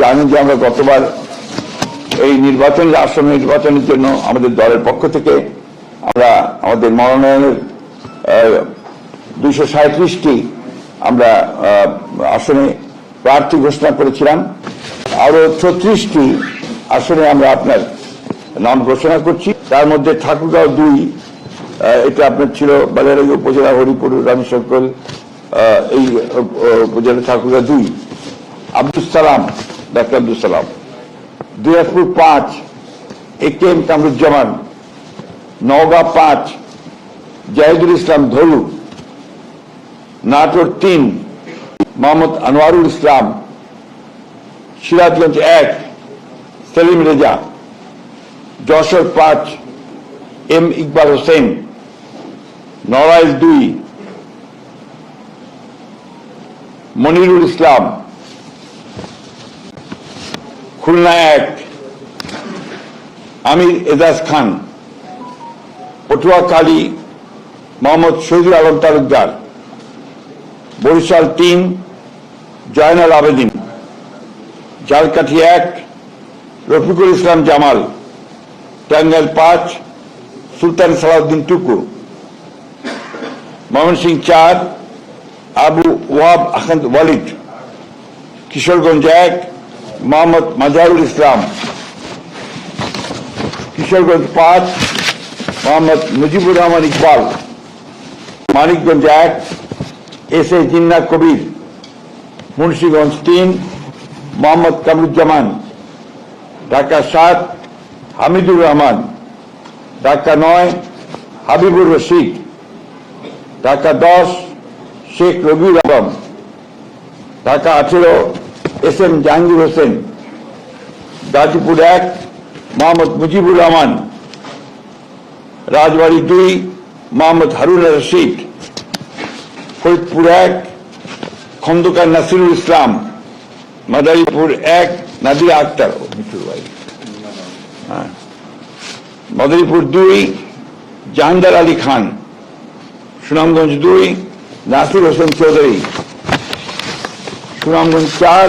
জানেন যে আমরা গতবার এই নির্বাচনের আসন নির্বাচনের জন্য আমাদের দলের পক্ষ থেকে আমরা আমাদের মনোনয়নের দুইশো সাঁত্রিশটি আমরা আসনে প্রার্থী ঘোষণা করেছিলাম। আরও ছত্রিশটি আসনে আমরা আপনার নাম ঘোষণা করছি। তার মধ্যে ঠাকুরগাঁও দুই এটা আপনার ছিল বাজারাগী উপজেলা হরিপুর রানীশঙ্কল আহ, এই উপজেলা ঠাকুরগাঁও দুই। আব্দুল সালাম ডাক্তার আব্দুল সালাম। দিনাজপুর পাঁচ, A K M Kamruzzaman, Naogaon পাঁচ, জাহিদুল ইসলাম ধলু নাটোর তিন, মোহাম্মদ আনোয়ারুল ইসলাম, সিরাজগঞ্জ এক, সেলিম রেজা। যশোর পাঁচ, এম ইকবাল হোসেন নড়াইল দুই, মনিরুল ইসলাম খুলনা এক, আমির এজাজ খান, পটুয়াখালী মোহাম্মদ শহীদুল আলম তালুকদার, বরিশাল তিন জয়নাল আবেদিন, জালকাঠি এক, রফিকুল ইসলাম জামাল, টাঙ্গাইল পাঁচ, সুলতান সালাউদ্দিন টুকু, ময়মনসিং চার, আবু ওয়াব আহমদ ওয়ালিদ, কিশোরগঞ্জ এক মোহাম্মদ মাজারুল ইসলাম কিশোরগঞ্জ পাঁচ মোহাম্মদ মুজিবুর রহমান ইকবাল মানিকগঞ্জ এক এস এ জিন্না কবির মুন্সীগঞ্জ তিন মোহাম্মদ কামরুজ্জামান ঢাকা সাত হামিদুর রহমান ঢাকা নয় হাবিবুর রশিদ ঢাকা দশ শেখ রবিউল আলম ঢাকা আঠেরো এস এম জাহাঙ্গীর হোসেন, গাজীপুর এক, মোহাম্মদ মুজিবুর রহমান, রাজবাড়ী দুই, মোহাম্মদ হারুন রশিদ, ফরিদপুর এক, খন্দকার নাসিরুল ইসলাম, মাদারীপুর এক নাদিরা আক্তার মিঠুর ভাই হ্যাঁ। মাদারীপুর দুই, জাহাঙ্গার আলী খান, সুনামগঞ্জ দুই, নাসির হোসেন চৌধুরী সুনামগঞ্জ চার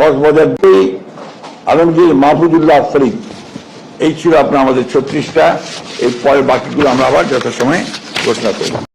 কক্সবাজার দুই আলমগীর মাহফুজুল্লাহ ফরিদ। এই ছিল আপনার আমাদের ছত্রিশটা। এরপরে বাকিগুলো আমরা আবার যথাসময়ে ঘোষণা করব।